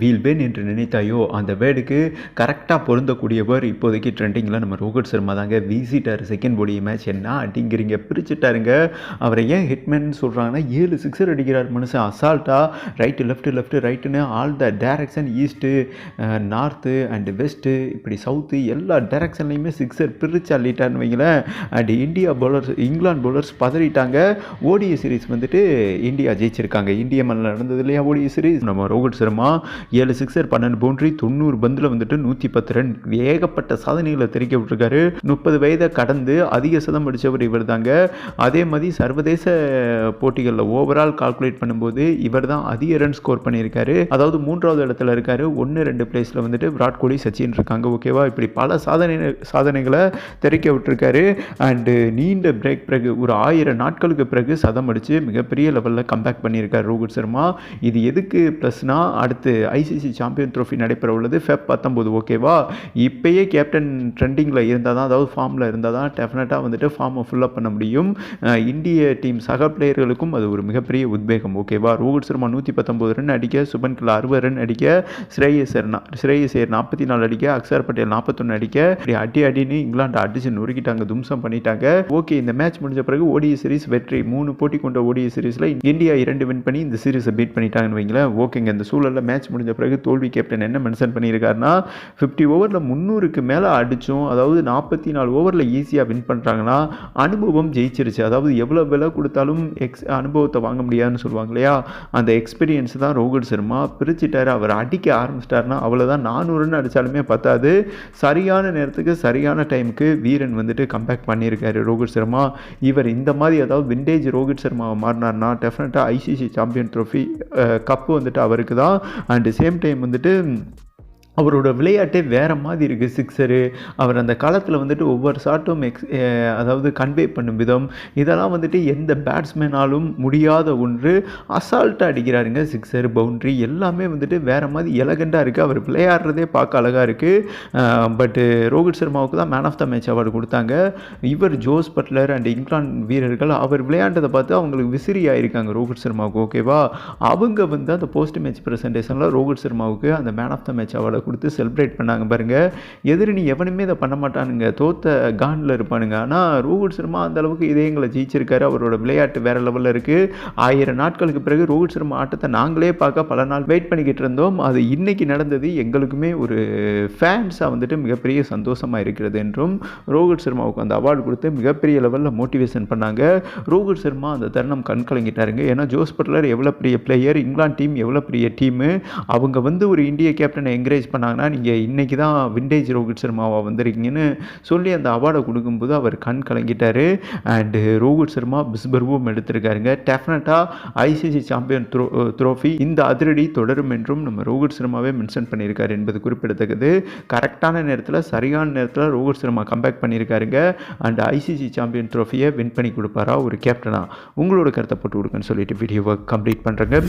வீல்பேன் என்று நினைத்தாயோ அந்த வேர்டுக்கு கரெக்டாக பொருந்தக்கூடியவர் இப்போதைக்கு ட்ரெண்டிங்கில் நம்ம ரோஹித் சர்மா தாங்க. வீசிட்டார் செகண்ட் போடி மேட்ச் என்ன அப்படிங்கிறீங்க பிரிச்சுட்டாருங்க. அவரை ஏன் ஹிட்மேன் சொல்கிறாங்கன்னா ஏழு சிக்ஸர் அடிக்கிறார் மனுஷன். அசால்ட்டாக right left left ரைட்டுன்னு all the direction east north and west இப்படி சவுத்து எல்லா டேரக்ஷன்லையுமே சிக்ஸர் பிரித்து அள்ளிட்டான்னு வைங்களேன். And India bowlers England bowlers பதறிட்டாங்க. ஓடிய சீரிஸ் வந்துட்டு இந்தியா ஜெயிச்சிருக்காங்க. இந்திய மண்ணில் நடந்தது இல்லையா? ஓடிய சீரீஸ் நம்ம ரோஹித் சர்மா ஏழு சிக்ஸர் பன்னெண்டு பவுண்டரி தொண்ணூறு பந்தில் வந்துட்டு நூற்றி பத்து ரன். ஏகப்பட்ட சாதனைகளை தெரிவிக்க விட்டுருக்காரு. முப்பது வயதை கடந்து அதிக சதம் அடித்தவர் இவர் தாங்க அதே மாதிரி சர்வதேச போட்டிகளில் ஓவரால் கால்குலேட் பண்ணும்போது இவர் தான் அதிக ரன் ஸ்கோர் பண்ணியிருக்காரு. அதாவது மூன்றாவது இடத்துல இருக்காரு. ஒன்று ரெண்டு பிளேஸில் வந்துட்டு விராட் கோலி சச்சின் இருக்காங்க. ஓகேவா இப்படி பல சாதனை சாதனைகளை தெரிவிக்க விட்டுருக்காரு. அண்டு நீண்ட பிரேக் பிறகு ஒரு ஆயிரம் நாட்களுக்கு பிறகு சதம் அடித்து மிகப்பெரிய லெவலில் கம்பேக் பண்ணியிருக்காரு ரோஹித் சர்மா. இது எதுக்கு ப்ளஸ்னால் அடுத்து ஐசிசி சாம்பியன் ட்ரோஃபி நடைபெற உள்ளது ஃபெப் பத்தொம்போது ஓகேவா? இப்போயே கேப்டன் ட்ரெண்டிங்கில் இருந்தால் தான் அதாவது ஃபார்மில் இருந்தால் தான் டெஃபினட்டாக வந்துட்டு ஃபார்மை ஃபுல்லப் பண்ண முடியும். இந்திய டீம் சக பிளேயர்களுக்கும் அது ஒரு மிகப்பெரிய உத்வேகம் ஓகேவா? ரோஹித் சர்மா நூற்றி பத்தொம்போது ரன் அடிக்க சுபன் கில் அறுபது ரன் அடிக்க ஸ்ரேயசர் ஸ்ரேயஸ் ஸ்ரேயசர் நாற்பத்தி நாலு அடிக்க அக்ஷர் பட்டேல் நாற்பத்தொன்று அடிக்க இப்படி அடி அடின்னு இங்கிலாந்து அடிச்சு நொறுக்கிட்டாங்க தும்சம் பண்ணிட்டாங்க. ஓகே இந்த மேட்ச் முடிஞ்ச பிறகு ஓடிய சீரிஸ் வெற்றி மூணு போட்டி கொண்ட ஓடிய சீரிஸில் இந்தியா இரண்டு வின் பண்ணி இந்த சீரிஸை பீட் பண்ணிட்டாங்கன்னு வைங்களேன். ஓகேங்க இந்த சூழலில் மேட்ச் முடிஞ்ச பிறகு தோல்வி கேப்டன் என்ன மென்ஷன் பண்ணியிருக்காருன்னா ஃபிஃப்டி ஓவரில் முந்நூறுக்கு மேலே அடித்தோம் அதாவது நாற்பத்தி நாலு ஓவரில் ஈஸியாக வின் பண்ணுறாங்கன்னா அனுபவம் ஜெயிச்சிருச்சு. அதாவது எவ்வளோ விலை கொடுத்தாலும் எக்ஸ் அனுபவத்தை வாங்க முடியாதுன்னு சொல்லுவாங்க இல்லையா? அந்த எக்ஸ்பீரியன்ஸ் தான் ரோஹித் சர்மா பிரிச்சுட்டாரு. அவர் அடிக்க ஆரம்பிச்சிட்டாருன்னா அவ்வளோதான் நானூறுன்னு அடித்தாலுமே பத்தாது. சரியான நேரத்துக்கு சரியான டைமுக்கு வீரன் வந்துட்டு கம்பேக் பண்ணியிருக்காரு ரோஹித் சர்மா. இவர் இந்த மாதிரி அதாவது விண்டேஜ் ரோஹித் சர்மாவை மாறினார்னா டெஃபினட்டாக ஐசிசி சாம்பியன் ட்ரோஃபி கப்பு வந்துட்டு அவருக்கு தான். அண்டு சேம் டைம் வந்துட்டு அவரோட விளையாட்டே வேறு மாதிரி இருக்குது சிக்ஸரு. அவர் அந்த காலத்தில் வந்துட்டு ஒவ்வொரு ஷாட்டும் எக்ஸ் அதாவது கன்வே பண்ணும் விதம். இதெல்லாம் வந்துட்டு எந்த பேட்ஸ்மேனாலும் முடியாத ஒன்று. அசால்ட்டாக அடிக்கிறாருங்க சிக்ஸர் பவுண்ட்ரி எல்லாமே வந்துட்டு வேறு மாதிரி எலகண்ட்டாக இருக்குது அவர் விளையாடுறதே பார்க்க அழகாக இருக்குது பட்டு ரோஹித் சர்மாவுக்கு தான் man of the match award கொடுத்தாங்க. இவர் ஜோஸ் பட்லர் அண்ட் இங்கிலாந்து வீரர்கள் அவர் விளையாண்டதை பார்த்து அவங்களுக்கு விசிறி ஆயிருக்காங்க ரோஹித் சர்மாவுக்கு ஓகேவா அவங்க வந்து அந்த போஸ்ட் மேட்ச் ப்ரெசன்டேஷனில் ரோஹித் சர்மாவுக்கு அந்த man of the match award கொடுத்து செலிப்ரேட் பண்ணாங்க பாருங்க. எதிரணி எவனுமே இதை பண்ண மாட்டானுங்க. தோத்த காண்டில் இருப்பானுங்க. ஆனால் ரோஹித் சர்மா அந்த அளவுக்கு இதயங்களை ஜெயிச்சிருக்காரு. அவரோட விளையாட்டு வேற லெவலில் இருக்குது ஆயிரம் நாட்களுக்கு பிறகு ரோஹித் சர்மா ஆட்டத்தை நாங்களே பார்க்க பல நாள் வெயிட் பண்ணிக்கிட்டு இருந்தோம். அது இன்றைக்கி நடந்தது. எங்களுக்குமே ஒரு ஃபேன்ஸாக வந்துட்டு மிகப்பெரிய சந்தோஷமாக இருக்கிறது என்றும் ரோஹித் சர்மாவுக்கு அந்த அவார்டு கொடுத்து மிகப்பெரிய லெவலில் மோட்டிவேஷன் பண்ணாங்க. ரோஹித் சர்மா அந்த தருணம் கண் கலங்கிட்டாருங்க. ஏன்னா ஜோஸ் பட்லர் எவ்வளோ பெரிய பிளேயர் இங்கிலாந்து டீம் எவ்வளோ பெரிய டீமு அவங்க வந்து ஒரு இந்திய கேப்டனை என்கரேஜ் பண்ணாங்கன்னா நீங்கள் இன்றைக்கி தான் விண்டேஜ் ரோஹித் சர்மாவா வந்திருக்கீங்கன்னு சொல்லி அந்த அவார்டை கொடுக்கும்போது அவர் கண் கலங்கிட்டாரு. அண்டு ரோஹித் சர்மா பிஸ்பர்வும் எடுத்திருக்காருங்க. டெஃபினட்டாக ஐசிசி சாம்பியன் த்ரோ த்ரோஃபி இந்த அதிரடி தொடரும் என்றும் நம்ம ரோஹித் சர்மாவே மென்ஷன் பண்ணியிருக்காரு என்பது குறிப்பிடத்தக்கது. கரெக்டான நேரத்தில் சரியான நேரத்தில் ரோஹித் சர்மா கம்பேக் பண்ணியிருக்காருங்க. அண்ட் ஐசிசி சாம்பியன் ட்ரோஃபியை வின் பண்ணி கொடுப்பாரா ஒரு கேப்டனாக உங்களோட கருத்தை போட்டு கொடுங்கன்னு சொல்லிட்டு வீடியோவை கம்ப்ளீட் பண்ணுறேங்க